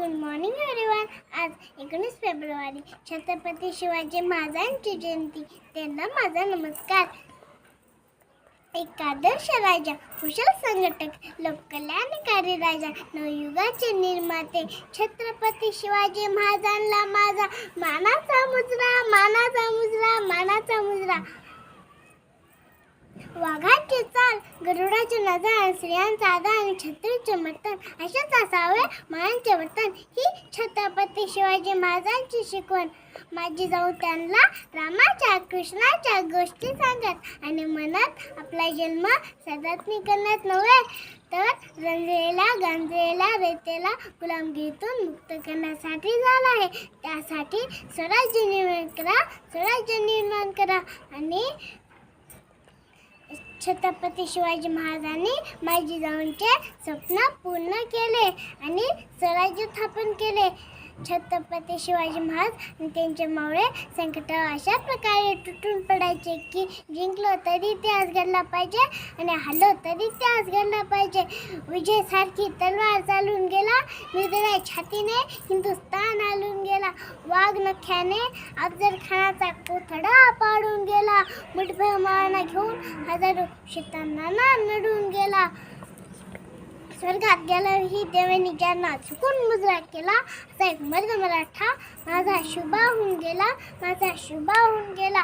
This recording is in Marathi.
गुड मॉर्निंग एव्हरीवन आज एकोणीस फेब्रुवारी छत्रपती शिवाजी महाराजांची जयंती. त्यांना माझा नमस्कार. एक आदर्श राजा कुशल संघटक लोककल्याणकारी राजा नवयुगाचे निर्माते छत्रपती शिवाजी महाराजांना माझा मानाचा मुजरा मानाचा मुजरा मानाचा मुजरा. वाघा गरुडाचे स्त्रियांचा आदर आणि छत्रीचे मर्तन अशाच असावे मायांचे वर्तन ही छत्रपती शिवाजी महाराजांची शिकवण. माझी जाऊ त्यांना रामाच्या कृष्णाच्या गोष्टी सांगत आणि मनात आपला जन्म सदात्मी करण्यात नव्हे तर रंजलेला गांजलेला रेतेला गुलामगिरीतून मुक्त करण्यासाठी झाला आहे. त्यासाठी स्वराज्य निर्माण करा स्वराज्य निर्माण करा आणि छत्रपती शिवाजी महाराजांनी माझी जाऊनचे स्वप्न पूर्ण केले आणि स्वराज्य स्थापन केले. छत्रपती शिवाजी महाराज आणि त्यांचे मावळे संकट अशा प्रकारे तुटून पडायचे की जिंकलो तरी ते घडला पाहिजे आणि हलो तरी ते घडला पाहिजे. विजयसारखी तलवार चालून गेला. निर्दय छातीने हिंदुस्तान वाघ नख्याने अफजल खानाचा कोथडा पाडून गेला. मुठभर मारणा घेऊन हजारो शेतांना नडून गेला. स्वर्गात गेल्याही देवानी ज्यांना चुकून मुजरा केला असा एक मर्द मराठा माझा शुभा होऊन गेला माझा शुभा होऊन गेला.